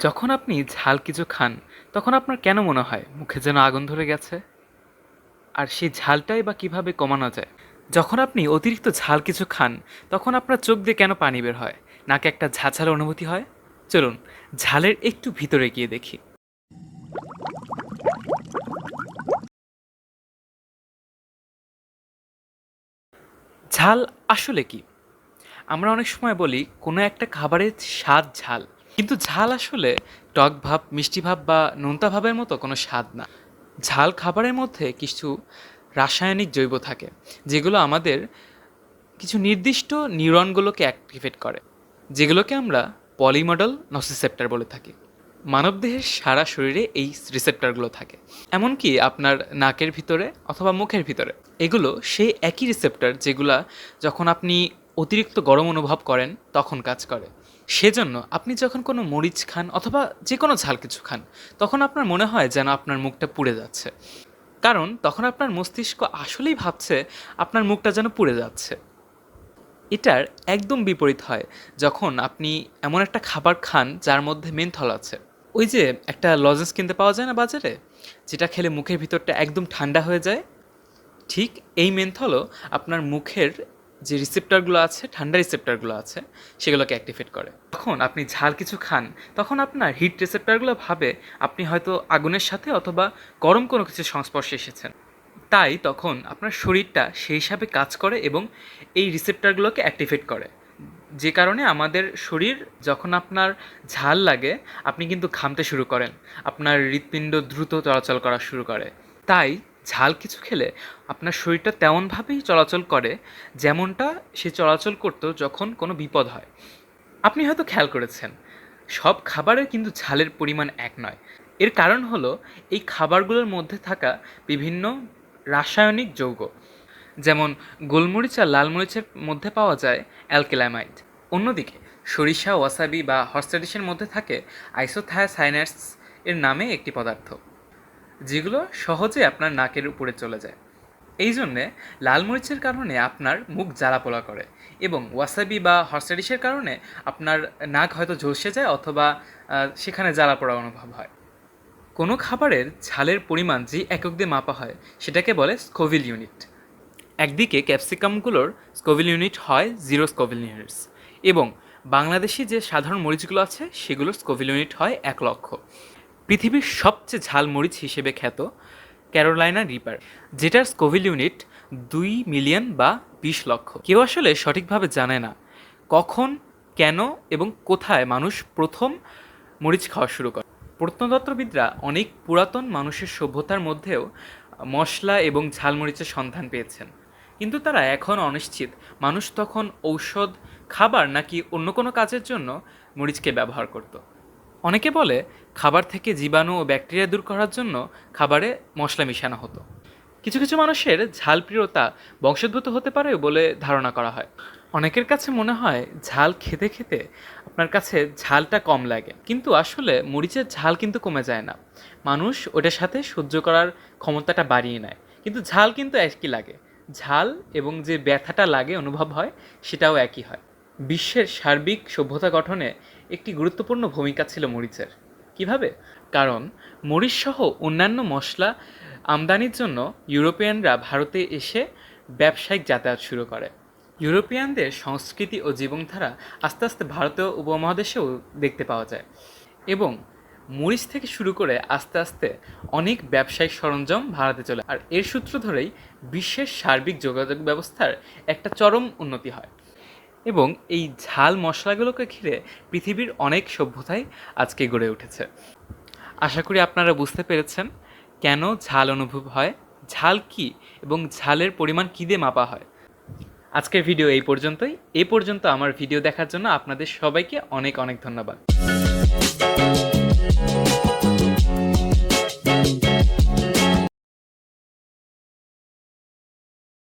যখন আপনি ঝাল কিছু খান, তখন আপনার কেন মনে হয় মুখে যেন আগুন ধরে গেছে? আর সেই ঝালটাই বা কীভাবে কমানো যায়? যখন আপনি অতিরিক্ত ঝাল কিছু খান, তখন আপনার চোখ দিয়ে কেন পানি বের হয়? নাকে একটা ঝাঝাল অনুভূতি হয়? চলুন, ঝালের একটু ভিতরে গিয়ে দেখি। ঝাল আসলে কি? আমরা অনেক সময় বলি, কোনো একটা খাবারের স্বাদ ঝাল। কিন্তু ঝাল আসলে টক ভাব, মিষ্টি ভাব বা নোনতা ভাবের মতো কোনো স্বাদ না। ঝাল খাবারের মধ্যে কিছু রাসায়নিক জৈব থাকে, যেগুলো আমাদের কিছু নির্দিষ্ট নিউরনগুলোকে অ্যাক্টিভেট করে, যেগুলোকে আমরা পলিমডেল নসিসেপ্টার বলে থাকি। মানবদেহের সারা শরীরে এই রিসেপ্টারগুলো থাকে, এমনকি আপনার নাকের ভিতরে অথবা মুখের ভিতরে। এগুলো সেই একই রিসেপ্টার যেগুলা যখন আপনি অতিরিক্ত গরম অনুভব করেন, তখন কাজ করে। সেজন্য আপনি যখন কোনো মরিচ খান অথবা যে কোনো ঝাল কিছু খান, তখন আপনার মনে হয় যেন আপনার মুখটা পুড়ে যাচ্ছে। কারণ তখন আপনার মস্তিষ্ক আসলেই ভাবছে আপনার মুখটা যেন পুড়ে যাচ্ছে। এটার একদম বিপরীত হয় যখন আপনি এমন একটা খাবার খান যার মধ্যে মেন্থল আছে। ওই যে একটা লজেন্স কিনতে পাওয়া যায় না বাজারে? যেটা খেলে মুখের ভিতরটা একদম ঠান্ডা হয়ে যায়? ঠিক এই মেন্থলও আপনার মুখের যে রিসেপ্টারগুলো আছে, ঠান্ডা রিসেপ্টারগুলো আছে, সেগুলোকে অ্যাক্টিভেট করে। তখন আপনি ঝাল কিছু খান, তখন আপনার হিট রিসেপ্টারগুলো ভাবে আপনি হয়তো আগুনের সাথে অথবা গরম কোনো কিছু সংস্পর্শে এসেছেন। তাই তখন আপনার শরীরটা সেই হিসাবে কাজ করে এবং এই রিসেপ্টারগুলোকে অ্যাক্টিভেট করে। যে কারণে আমাদের শরীর, যখন আপনার ঝাল লাগে, আপনি কিন্তু ঘামতে শুরু করেন। আপনার হৃৎপিণ্ড দ্রুত চলাচল করা শুরু করে। তাই ঝাল কিছু খেলে আপনার শরীরটা তেমনভাবেই চলাচল করে যেমনটা সে চলাচল করতো যখন কোনো বিপদ হয়। আপনি হয়তো খেয়াল করেছেন, সব খাবারের কিন্তু ঝালের পরিমাণ এক নয়। এর কারণ হলো এই খাবারগুলোর মধ্যে থাকা বিভিন্ন রাসায়নিক যৌগ, যেমন গোলমরিচ আর লাল মরিচের মধ্যে পাওয়া যায় অ্যালকেলামাইড। অন্যদিকে সরিষা, ওয়াসাবি বা হর্সেডিসের মধ্যে থাকে আইসোথায়াসাইনাস এর নামে একটি পদার্থ। যেগুলো সহজে আপনার নাকের উপরে চলে যায়। এই জন্যে লাল মরিচের কারণে আপনার মুখ জ্বালা পোলা করে এবং ওয়াসাবি বা হর্সেডিসের কারণে আপনার নাক হয়তো ঝলসে যায় অথবা সেখানে জ্বালা পোড়া অনুভব হয়। কোনো খাবারের ঝালের পরিমাণ যে একক দিয়ে মাপা হয়, সেটাকে বলে স্কোভিল ইউনিট। একদিকে ক্যাপসিকামগুলোর স্কোভিল ইউনিট হয় জিরো স্কোভিল ইউনিটস এবং বাংলাদেশি যে সাধারণ মরিচগুলো আছে, সেগুলোর স্কোভিল ইউনিট হয় এক লক্ষ। পৃথিবীর সবচেয়ে ঝালমরিচ হিসেবে খ্যাত ক্যারোলাইনা রিপার, যেটার স্কোভিল ইউনিট দুই মিলিয়ন বা বিশ লক্ষ। কেউ আসলে সঠিকভাবে জানে না কখন, কেন এবং কোথায় মানুষ প্রথম মরিচ খাওয়া শুরু করে। প্রত্নতত্ত্ববিদরা অনেক পুরাতন মানুষের সভ্যতার মধ্যেও মশলা এবং ঝালমরিচের সন্ধান পেয়েছেন। কিন্তু তারা এখন অনিশ্চিত। মানুষ তখন ঔষধ, খাবার নাকি অন্য কোনো কাজের জন্য মরিচকে ব্যবহার করত। অনেকে বলে খাবার থেকে জীবাণু ও ব্যাকটেরিয়া দূর করার জন্য খাবারে মশলা মিশানো হতো। কিছু কিছু মানুষের ঝাল প্রিয়তা বংশোদ্ভূত হতে পারে বলে ধারণা করা হয়। অনেকের কাছে মনে হয় ঝাল খেতে খেতে আপনার কাছে ঝালটা কম লাগে। কিন্তু আসলে মরিচের ঝাল কিন্তু কমে যায় না। মানুষ ওটার সাথে সহ্য করার ক্ষমতাটা বাড়িয়ে নেয়। কিন্তু ঝাল কিন্তু একই লাগে। ঝাল এবং যে ব্যথাটা লাগে অনুভব হয়, সেটাও একই হয়। বিশ্বের সার্বিক সভ্যতা গঠনে একটি গুরুত্বপূর্ণ ভূমিকা ছিল মরিচের। কীভাবে? কারণ মরিচ সহ অন্যান্য মশলা আমদানির জন্য ইউরোপিয়ানরা ভারতে এসে ব্যবসায়িক যাতায়াত শুরু করে। ইউরোপিয়ানদের সংস্কৃতি ও জীবনধারা আস্তে আস্তে ভারতীয় উপমহাদেশেও দেখতে পাওয়া যায় এবং মরিচ থেকে শুরু করে আস্তে আস্তে অনেক ব্যবসায়িক সরঞ্জাম ভারতে চলে। আর এর সূত্র ধরেই বিশ্বের সার্বিক যোগাযোগ ব্যবস্থার একটা চরম উন্নতি হয়। এবং এই ঝাল মশলাগুলোকে ঘিরে পৃথিবীর অনেক সভ্যতাই আজকে গড়ে উঠেছে। আশা করি আপনারা বুঝতে পেরেছেন কেন ঝাল অনুভব হয়, ঝাল কি এবং ঝালের পরিমাণ কী দিয়ে মাপা হয়। আজকের ভিডিও এই পর্যন্তই। এ পর্যন্ত আমার ভিডিও দেখার জন্য আপনাদের সবাইকে অনেক অনেক ধন্যবাদ।